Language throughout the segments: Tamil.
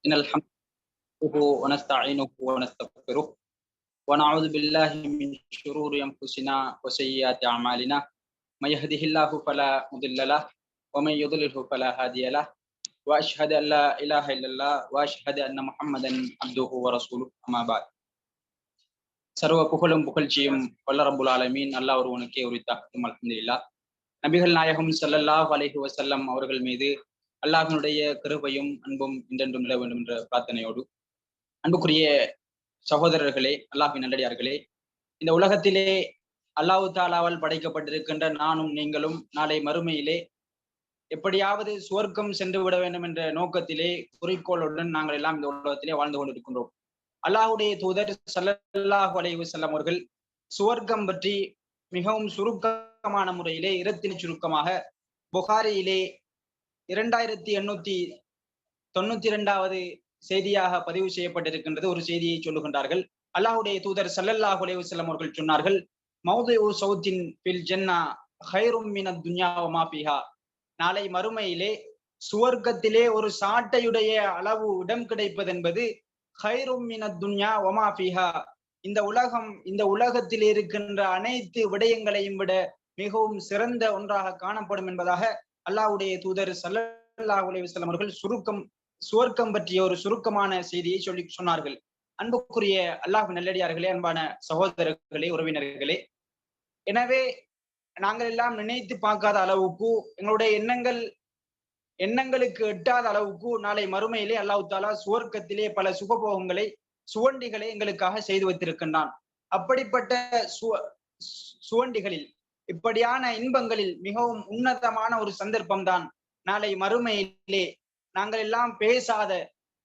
إن الحمد لله ونستعينه ونستغفره ونعوذ بالله من شرور أنفسنا وسيئات أعمالنا من يهده الله فلا مضل له ومن يضلله فلا هادي له وأشهد أن لا إله إلا الله وأشهد أن محمدا عبده ورسوله أما بعد சர்வ புகழும் புகழ்ச்சியும் வல்ல ரப்புல் ஆலமீன் அல்லாஹ் ஒருவனுக்கே உரித்தாகட்டும் அல்ஹம்துலில்லா நபிகள் நாயகம் ஸல்லல்லாஹு அலைஹி வஸல்லம் அவர்கள் மீது அல்லாஹினுடைய கிருபையும் அன்பும் இன்றென்றும் நில வேண்டும் என்ற பிரார்த்தனையோடு அன்புக்குரிய சகோதரர்களே அல்லாஹின் நல்லடியார்களே இந்த உலகத்திலே அல்லாஹு தாலாவால் படைக்கப்பட்டிருக்கின்ற நானும் நீங்களும் நாளை மறுமையிலே எப்படியாவது சுவர்க்கம் சென்று விட வேண்டும் என்ற நோக்கத்திலே குறிக்கோளுடன் நாங்கள் எல்லாம் இந்த உலகத்திலே வாழ்ந்து கொண்டிருக்கின்றோம். அல்லாஹுடைய தூதர் சல்லல்லாஹு அலைவு செல்லம் அவர்கள் சுவர்க்கம் பற்றி மிகவும் சுருக்கமான முறையிலே இரத்தின சுருக்கமாக புகாரியிலே இரண்டாயிரத்தி எண்ணூத்தி தொண்ணூத்தி இரண்டாவது செய்தியாக பதிவு செய்யப்பட்டிருக்கின்றது. ஒரு செய்தியை சொல்லுகின்றார்கள். அல்லாஹுடைய தூதர் சல்லல்லாஹ் அலைஹி அவர்கள் சொன்னார்கள் மௌது சவுத்தின் பில் ஜென்னா ஹைரும் மின துன்யா மாபிஹா நாளை மறுமையிலே சுவர்க்கத்திலே ஒரு சாட்டையுடைய அளவு இடம் கிடைப்பதென்பது ஹைரும் மின துன்யா ஒமா பிஹா இந்த உலகம் இந்த உலகத்தில் இருக்கின்ற அனைத்து விடயங்களையும் விட மிகவும் சிறந்த ஒன்றாக காணப்படும் என்பதாக அல்லாவுடைய தூதர் சல்லல்லாஹு அலைஹி அவர்கள் சுருக்கம் சுவர்க்கம் பற்றிய ஒரு சுருக்கமான செய்தியை சொல்லி சொன்னார்கள். அன்புக்குரிய அல்லாஹ் நல்லடியார்களே அன்பான சகோதரர்களே உறவினர்களே. எனவே நாங்கள் எல்லாம் நினைத்து பார்க்காத அளவுக்கு எங்களுடைய எண்ணங்கள் எண்ணங்களுக்கு எட்டாத அளவுக்கு நாளை மறுமையிலே அல்லாஹு தாலா சுவர்க்கத்திலே பல சுகபோகங்களை சுவண்டிகளை எங்களுக்காக செய்து வைத்திருக்கின்றான். அப்படிப்பட்ட சுவ சுவண்டிகளில் இப்படியான இன்பங்களில் மிகவும் உன்னதமான ஒரு சந்தர்ப்பம் தான் நாளை மறுமையிலே நாங்கள் எல்லாம் பேசாத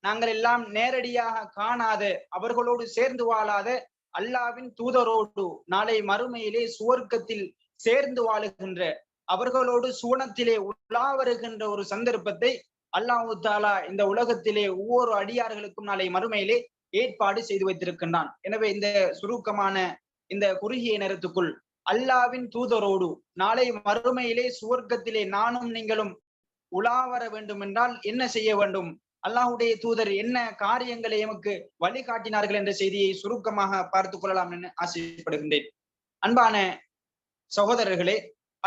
நாங்கள் எல்லாம் நேரடியாக காணாத அவர்களோடு சேர்ந்து வாழாத அல்லாவின் தூதரோடு நாளை மறுமையிலே சுவர்க்கத்தில் சேர்ந்து வாழுகின்ற அவர்களோடு சுவனத்திலே உலா வருகின்ற ஒரு சந்தர்ப்பத்தை அல்லாஹு தாலா இந்த உலகத்திலே ஒவ்வொரு அடியார்களுக்கும் நாளை மறுமையிலே ஏற்பாடு செய்து வைத்திருக்கின்றான். எனவே இந்த சுருக்கமான இந்த குறுகிய நேரத்துக்குள் அல்லாவின் தூதரோடு. நாளை மறுமையிலே சுவர்க்கத்திலே நானும் நீங்களும் உலா வர வேண்டும் என்றால் என்ன செய்ய வேண்டும்? அல்லாஹுடைய தூதர் என்ன காரியங்களை எமக்கு வழிகாட்டினார்கள் என்ற செய்தியை சுருக்கமாக பார்த்துக் கொள்ளலாம் என்று ஆசைப்படுகின்றேன். அன்பான சகோதரர்களே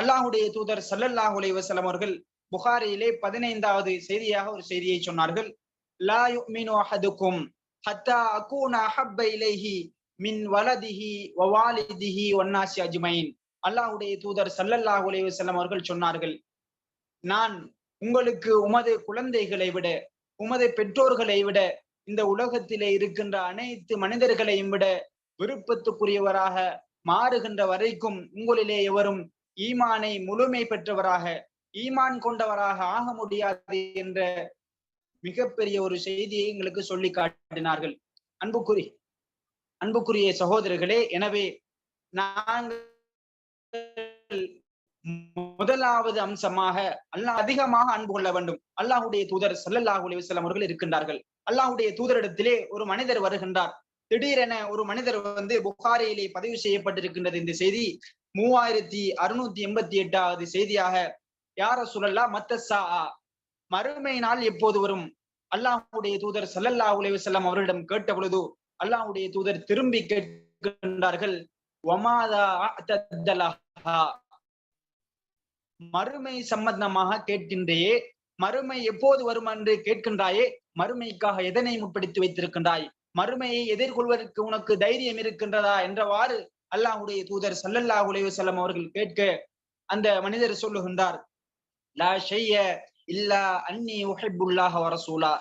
அல்லாஹுடைய தூதர் சல்லல்லாஹு அலைஹி அவர்கள் புகாரியிலே பதினைந்தாவது செய்தியாக ஒரு செய்தியை சொன்னார்கள். லா யுமினு அஹதுக்கும் ஹத்தா அகூன அஹப்ப இலைஹி மின் வலதிஹி வவாலிதிஹி ஒன்னாசி அஜ்மைன். அல்லாஹுடைய தூதர் சல்லல்லாஹு அலைஹி அவர்கள் சொன்னார்கள் நான் உங்களுக்கு உமது குழந்தைகளை விட உமது பெற்றோர்களை விட இந்த உலகத்திலே இருக்கின்ற அனைத்து மனிதர்களையும் விட விருப்பத்துக்குரியவராக மாறுகின்ற வரைக்கும் உங்களிலே எவரும் ஈமானை முழுமை பெற்றவராக ஈமான் கொண்டவராக ஆக முடியாது என்ற மிகப்பெரிய ஒரு செய்தியை எங்களுக்கு சொல்லி காட்டினார்கள். அன்புக்குரிய அன்புக்குரிய சகோதரர்களே எனவே நாங்கள் முதலாவது அம்சமாக அல்லாஹ் அதிகமாக அன்பு கொள்ள வேண்டும். அல்லாஹுடைய தூதர் சல்லல்லாஹு அலிவசலம் அவர்கள் இருக்கின்றார்கள். அல்லாஹுடைய தூதரிடத்திலே ஒரு மனிதர் வருகின்றார். திடீரென ஒரு மனிதர் வந்து புகாரியிலே பதிவு செய்யப்பட்டிருக்கின்றது இந்த செய்தி. மூவாயிரத்தி அறுநூத்தி எண்பத்தி எட்டாவது செய்தியாக யார சுழல்லா மத்தசா மறுமை நாள் எப்போது வரும்? அல்லாஹுடைய தூதர் சல்லல்லாஹு அலைஹி வஸல்லம் அவரிடம் கேட்ட பொழுது அல்லாஹுடைய தூதர் திரும்பி கேட்கின்றார்கள் மறுமை சம்பந்தமாக கேட்கின்றேயே மறுமை எப்போது வரும் என்று கேட்கின்றாயே மறுமைக்காக எதனை முற்படுத்தி வைத்திருக்கின்றாய்? மறுமையை எதிர்கொள்வதற்கு உனக்கு தைரியம் இருக்கின்றதா? என்றவாறு அல்லாஹுடைய தூதர் சல்லல்லா அலைஹி அவர்கள் கேட்க அந்த மனிதர் சொல்லுகின்றார் லா ஷைய இல்லா அன்னி உஹிப்புல்லாஹ வரசூலா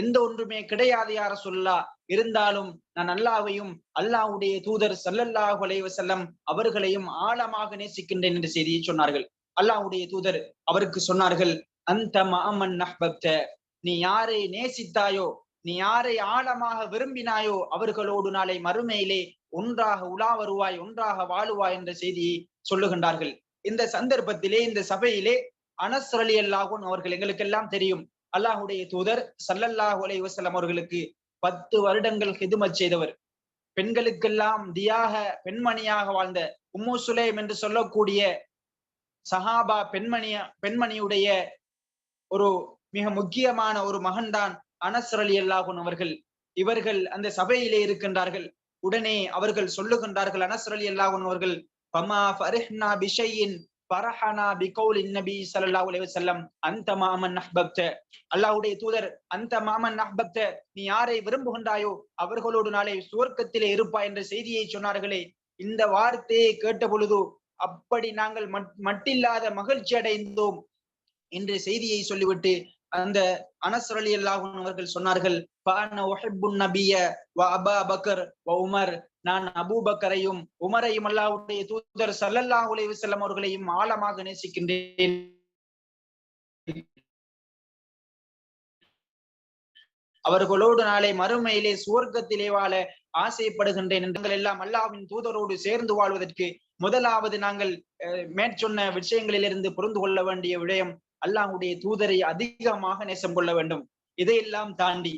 எந்த ஒன்றுமே கிடையாது யார சொல்லா? இருந்தாலும் நான் அல்லாவையும் அல்லாவுடைய தூதர் சல்லல்லாஹு செல்லம் அவர்களையும் ஆழமாக நேசிக்கின்றேன் என்ற செய்தியை சொன்னார்கள். அல்லாவுடைய தூதர் அவருக்கு சொன்னார்கள் அந்த மாமன் நஹ்பப்த நீ யாரை நேசித்தாயோ நீ யாரை ஆழமாக விரும்பினாயோ அவர்களோடு நாளை மறுமையிலே ஒன்றாக உலா வருவாய் ஒன்றாக வாழுவாய் என்ற செய்தியை சொல்லுகின்றார்கள். இந்த சந்தர்ப்பத்திலே இந்த சபையிலே அனஸ்ரலி அல்லாஹும் அல்லாஹூன் அவர்கள் எங்களுக்கெல்லாம் தெரியும். அல்லாஹுடைய தூதர் சல்லல்லாஹு அலை வசலம் அவர்களுக்கு பத்து வருடங்கள் ஹிதுமத் செய்தவர். பெண்களுக்கெல்லாம் தியாக பெண்மணியாக வாழ்ந்த உம்மு சுலேம் என்று சொல்லக்கூடிய சஹாபா பெண்மணிய பெண்மணியுடைய ஒரு மிக முக்கியமான ஒரு மகன்தான் அனஸ்ர் அலி அல்லாஹூன் அவர்கள். இவர்கள் அந்த சபையிலே இருக்கின்றார்கள். உடனே அவர்கள் சொல்லுகின்றார்கள் அனஸ்ர் அலி அல்லாஹூன் அவர்கள் பமா ஃபரிஹ்னா பிஷையின் பரஹனா பிகௌல் நபி சல்லா உலக செல்லம் அந்த மாமன் அஹ்பப்த அல்லாஹ்வுடைய தூதர் அந்த மாமன் அஹ்பப்த நீ யாரை விரும்புகின்றாயோ அவர்களோடு நாளை சுவர்க்கத்திலே இருப்பாய் என்ற செய்தியை சொன்னார்களே இந்த வார்த்தையை கேட்ட பொழுது அப்படி நாங்கள் மட்டில்லாத மகிழ்ச்சி அடைந்தோம் என்ற செய்தியை சொல்லிவிட்டு அந்த அனசுரலி அல்லாஹும் அவர்கள் சொன்னார்கள் உமர். நான் அபூபக்கரையும் உமரையும் அல்லாவுடைய தூதர் சல்லல்லா உலைவு செல்லம் அவர்களையும் ஆழமாக நேசிக்கின்றேன். அவர்களோடு நாளை மறுமையிலே சுவர்க்கத்திலே வாழ ஆசைப்படுகின்றேன் என்றங்கள் எல்லாம் அல்லாவின் தூதரோடு சேர்ந்து வாழ்வதற்கு முதலாவது நாங்கள் மேற்சொன்ன விஷயங்களிலிருந்து புரிந்து கொள்ள வேண்டிய விடயம் அல்லாஹுடைய தூதரை அதிகமாக நேசம் கொள்ள வேண்டும். இதையெல்லாம் தாண்டி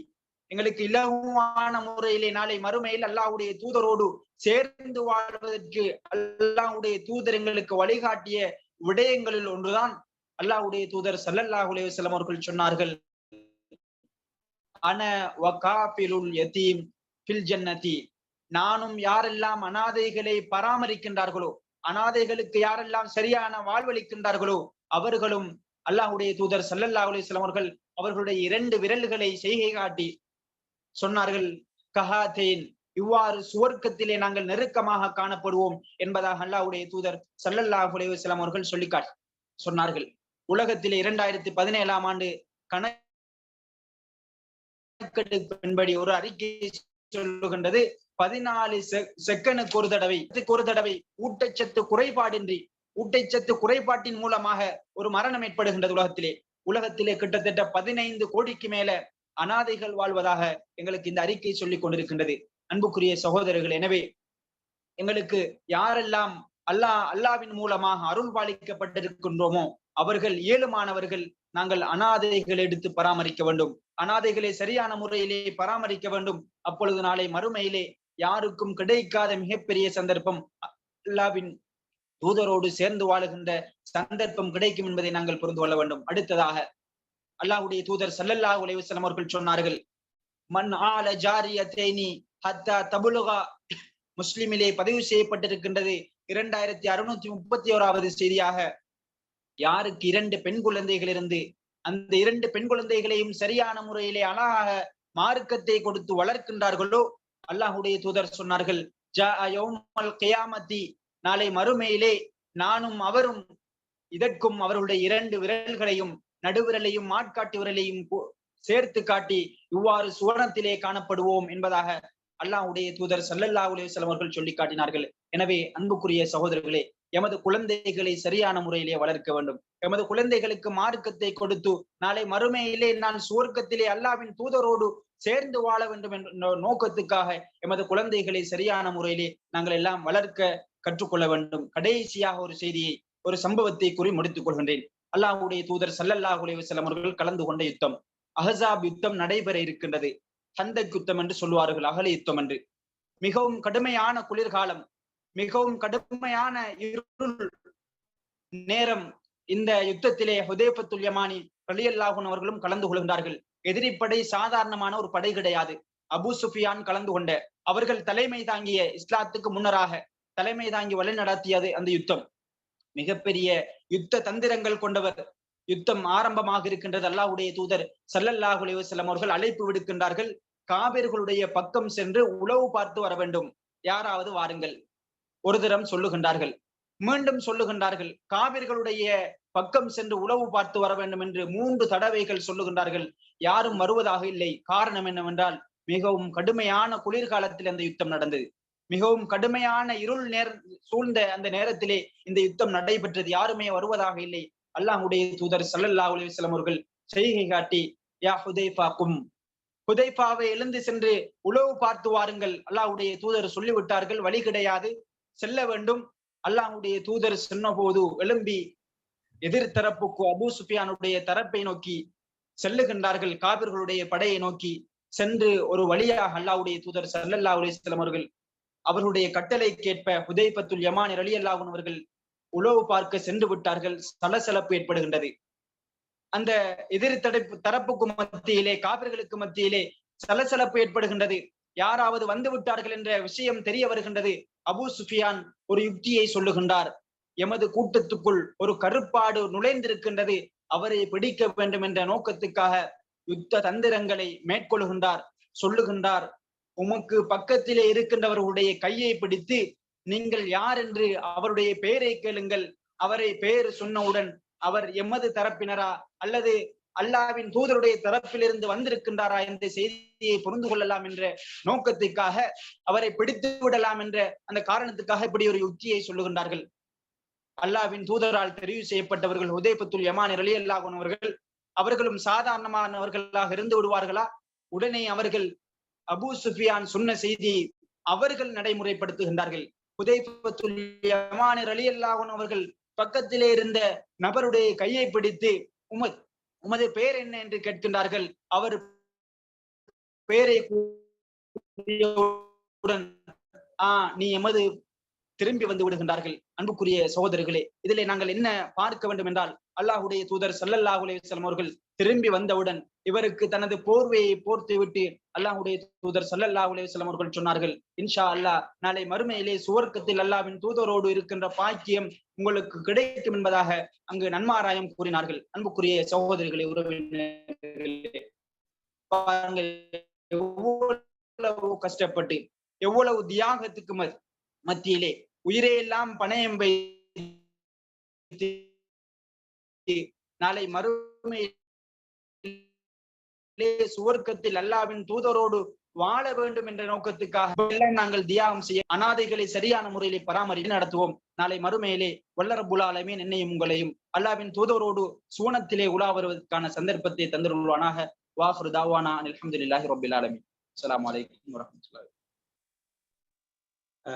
எங்களுக்கு இலகுவான முறையிலே நாளை மறுமையில் அல்லாஹுடைய தூதரோடு சேர்ந்து வாழ்வதற்கு அல்லாஹுடைய தூதர் எங்களுக்கு வழிகாட்டிய விடயங்களில் ஒன்றுதான் அல்லாஹுடைய தூதர் சல்லல்லாஹு அலைவசல்லம் அவர்கள் சொன்னார்கள். அன வகாபிலுல் யதீம் பில் ஜன்னதி. நானும் யாரெல்லாம் அனாதைகளை பராமரிக்கின்றார்களோ அனாதைகளுக்கு யாரெல்லாம் சரியான வாழ்வளிக்கின்றார்களோ அவர்களும் அல்லாஹுடைய தூதர் சல்லல்லா அலிஸ்லாம் அவர்கள் அவர்களுடைய இரண்டு விரல்களை செய்கை காட்டி சொன்னார்கள் கஹாதேன் இவ்வாறு சுவர்க்கத்திலே நாங்கள் நெருக்கமாக காணப்படுவோம் என்பதாக அல்லாஹுடைய தூதர் சல்லல்லாஹு அலைவசலாம் அவர்கள் சொல்லி சொன்னார்கள். உலகத்திலே இரண்டாயிரத்தி பதினேழாம் ஆண்டு கணக்கெடுப்பின்படி ஒரு அறிக்கை சொல்லுகின்றது பதினாலு செகண்டுக்கு ஒரு தடவை ஒரு தடவை ஊட்டச்சத்து குறைபாடின்றி ஊட்டச்சத்து குறைபாட்டின் மூலமாக ஒரு மரணம் ஏற்படுகின்றது உலகத்திலே. உலகத்திலே கிட்டத்தட்ட பதினைந்து கோடிக்கு மேல அனாதைகள் வாழ்வதாக எங்களுக்கு இந்த அறிக்கை சொல்லிக் கொண்டிருக்கின்றது. அன்புக்குரிய சகோதரர்கள் எனவே எங்களுக்கு யாரெல்லாம் அல்லாஹ் அல்லாவின் மூலமாக அருள் பாலிக்கப்பட்டிருக்கின்றோமோ அவர்கள் ஏழுமானவர்கள் நாங்கள் அனாதைகள் எடுத்து பராமரிக்க வேண்டும். அனாதைகளை சரியான முறையிலே பராமரிக்க வேண்டும். அப்பொழுது நாளை மறுமையிலே யாருக்கும் கிடைக்காத மிகப்பெரிய சந்தர்ப்பம் அல்லாவின் தூதரோடு சேர்ந்து வாழுகின்ற சந்தர்ப்பம் கிடைக்கும் என்பதை நாங்கள் புரிந்து கொள்ள வேண்டும். அடுத்ததாக அல்லாஹுடைய தூதர் சல்லல்லா உலைவசலம் அவர்கள் சொன்னார்கள் மண் ஆல ஜாரியத்தேனி ஹத்தா தபுலுகா. முஸ்லிமிலே பதிவு செய்யப்பட்டிருக்கின்றது இரண்டாயிரத்தி அறுநூத்தி முப்பத்தி ஓராவது செய்தியாக. யாருக்கு இரண்டு பெண் குழந்தைகள் இருந்து அந்த இரண்டு பெண் குழந்தைகளையும் சரியான முறையிலே அழகாக மார்க்கத்தை கொடுத்து வளர்க்கின்றார்களோ? அல்லாஹுடைய தூதர் சொன்னார்கள் நாளை மறுமையிலே நானும் அவரும் இதற்கும் அவர்களுடைய இரண்டு விரல்களையும் நடுவிரலையும் மாட்காட்டு விரலையும் சேர்த்து காட்டி இவ்வாறு சுவனத்திலே காணப்படுவோம் என்பதாக அல்லாஹுடைய தூதர் சல்லல்லா அலுவலம் அவர்கள் சொல்லி காட்டினார்கள். எனவே அன்புக்குரிய சகோதரர்களே எமது குழந்தைகளை சரியான முறையிலே வளர்க்க வேண்டும். எமது குழந்தைகளுக்கு மார்க்கத்தை கொடுத்து நாளை மறுமையிலே நான் சுவர்க்கத்திலே அல்லாவின் தூதரோடு சேர்ந்து வாழ வேண்டும் என்ற நோக்கத்துக்காக எமது குழந்தைகளை சரியான முறையிலே நாங்கள் எல்லாம் வளர்க்க கற்றுக்கொள்ள வேண்டும். கடைசியாக ஒரு செய்தியை ஒரு சம்பவத்தை கூறி முடித்துக் கொள்கின்றேன். அல்லாஹுடைய தூதர் சல்லல்லாஹ் அலைவசல்லம் அவர்கள் கலந்து கொண்ட யுத்தம். அஹசாப் யுத்தம் நடைபெற இருக்கின்றது. ஹந்தக் யுத்தம் என்று சொல்லுவார்கள் அகல யுத்தம் என்று. மிகவும் கடுமையான குளிர்காலம். மிகவும் கடுமையான இருள் நேரம் இந்த யுத்தத்திலே ஹுதேபத்துல் யமானி ரலியல்லாஹுன் அவர்களும் கலந்து கொள்கின்றார்கள். எதிரிப்படை சாதாரணமான ஒரு படை கிடையாது. அபு சுஃபியான் கலந்து கொண்ட அவர்கள் தலைமை தாங்கிய இஸ்லாத்துக்கு முன்னராக தலைமை தாங்கி வழி நடத்தியது அந்த யுத்தம். மிகப்பெரிய யுத்த தந்திரங்கள் கொண்டவர். யுத்தம் ஆரம்பமாக இருக்கின்றது அல்லாஹுடைய தூதர் சல்லல்லாஹு அலைவசல்லம் அவர்கள் அழைப்பு விடுக்கின்றார்கள். காவிர்களுடைய பக்கம் சென்று உளவு பார்த்து வர வேண்டும். யாராவது வாருங்கள். ஒரு தரம் சொல்லுகின்றார்கள். மீண்டும் சொல்லுகின்றார்கள். காவிர்களுடைய பக்கம் சென்று உளவு பார்த்து வர வேண்டும் என்று மூன்று தடவைகள் சொல்லுகின்றார்கள். யாரும் வருவதாக இல்லை. காரணம் என்னவென்றால் மிகவும் கடுமையான குளிர்காலத்தில் அந்த யுத்தம் நடந்தது. மிகவும் கடுமையான இருள் நேர் சூழ்ந்த அந்த நேரத்திலே இந்த யுத்தம் நடைபெற்றது. யாருமே வருவதாக இல்லை. அல்லாஹுடைய தூதர் சல்லல்லா அலிவசலம் அவர்கள் செய்கை காட்டி யா ஹுதைஃபாக்கும் ஹுதைஃபாவை எழுந்து சென்று உளவு பார்த்து வாருங்கள். அல்லாஹுடைய தூதர் சொல்லிவிட்டார்கள். வழி கிடையாது. செல்ல வேண்டும். அல்லாஹுடைய தூதர் சென்னபோது எழும்பி எதிர்த்தரப்புக்கு அபு சுஃபியானுடைய தரப்பை நோக்கி செல்லுகின்றார்கள். காபிர்களுடைய படையை நோக்கி சென்று ஒரு வழியாக அல்லாவுடைய தூதர் சல்லல்லா அலிஸ்லாம் அவர்கள் அவர்களுடைய கட்டளை கேட்ப ஹுதைபத்துல் யமான் அலி அல்லாஹன் அவர்கள் உளவு பார்க்க சென்று விட்டார்கள். சலசலப்பு ஏற்படுகின்றது. அந்த எதிர் தடுப்பு தரப்புக்கு மத்தியிலே காவிர்களுக்கு மத்தியிலே சலசலப்பு ஏற்படுகின்றது. யாராவது வந்து விட்டார்கள் என்ற விஷயம் தெரிய வருகின்றது. அபு சுஃபியான் ஒரு யுக்தியை சொல்லுகின்றார். எமது கூட்டத்துக்குள் ஒரு கருப்பாடு நுழைந்திருக்கின்றது. அவரை பிடிக்க வேண்டும் என்ற நோக்கத்துக்காக யுத்த தந்திரங்களை மேற்கொள்கின்றார் சொல்லுகின்றார். உமக்கு பக்கத்திலே இருக்கின்றவர்களுடைய கையை பிடித்து நீங்கள் யார் என்று அவருடைய பெயரை கேளுங்கள். அவரை பெயர் சொன்னவுடன் அவர் எமது தரப்பினரா அல்லது அல்லாவின் தூதருடைய தரப்பிலிருந்து வந்திருக்கின்றாரா என்ற செய்தியை புரிந்து கொள்ளலாம் என்ற நோக்கத்துக்காக அவரை பிடித்து விடலாம் என்ற அந்த காரணத்துக்காக இப்படி ஒரு யுக்தியை சொல்லுகின்றார்கள். அல்லாவின் தூதரால் தெரிவு செய்யப்பட்டவர்கள் உதயபத்துல் யமான் அலி அவர்களும் சாதாரணமானவர்களாக இருந்து விடுவார்களா? உடனே அவர்கள் அபு சுஃபியான் சொன்ன செய்தி அவர்கள் நடைமுறைப்படுத்துகின்றார்கள். உதயபத்துல் யமான் அலி அல்லாஹன் அவர்கள் பக்கத்திலே இருந்த நபருடைய கையை பிடித்து உமது உமது பெயர் என்ன? என்று கேட்கின்றார்கள். அவர் பெயரை ஆஹ் நீ எமது திரும்பி வந்து விடுகின்றார்கள் அன்புக்குரிய சகோதரர்களே. இதிலே நாங்கள் என்ன பார்க்க வேண்டும் என்றால் அல்லாஹுடைய தூதர் சல்லல்லாஹு அலையம் அவர்கள் திரும்பி வந்தவுடன் இவருக்கு தனது போர்வையை போர்த்து விட்டு அல்லாஹுடைய தூதர் சல்லல்லா அலையம் அவர்கள் சொன்னார்கள் இன்ஷா அல்லாஹ் நாளை மறுமையிலே சுவர்க்கத்தில் அல்லாவின் தூதரோடு இருக்கின்ற பாக்கியம் உங்களுக்கு கிடைக்கும் என்பதாக அங்கு நன்மாராயம் கூறினார்கள். அன்புக்குரிய சகோதரிகளை உறவினர்களே எவ்வளவு கஷ்டப்பட்டு எவ்வளவு தியாகத்துக்கு மத்தியிலே உயிரையெல்லாம் பணயம் வைத்து நாளை மறுமையில் சுவர்க்கத்தில் அல்லாவின் தூதரோடு வாழ வேண்டும் என்ற நோக்கத்துக்காக நாங்கள் தியாகம் செய்ய அனாதைகளை சரியான முறையிலே பராமரி நடத்துவோம். நாளை மறுமையிலே வல்லரபுல் ஆலமீன் என்னையும் உங்களையும் அல்லாவின் தூதரோடு சுவனத்திலே உலா வருவதற்கான சந்தர்ப்பத்தை தந்துள்ளானாக வாஃபர் தாவானா அலமதுல்லாஹி ரபில் ஆலமின். அஸ்லாம் வலைக்கம்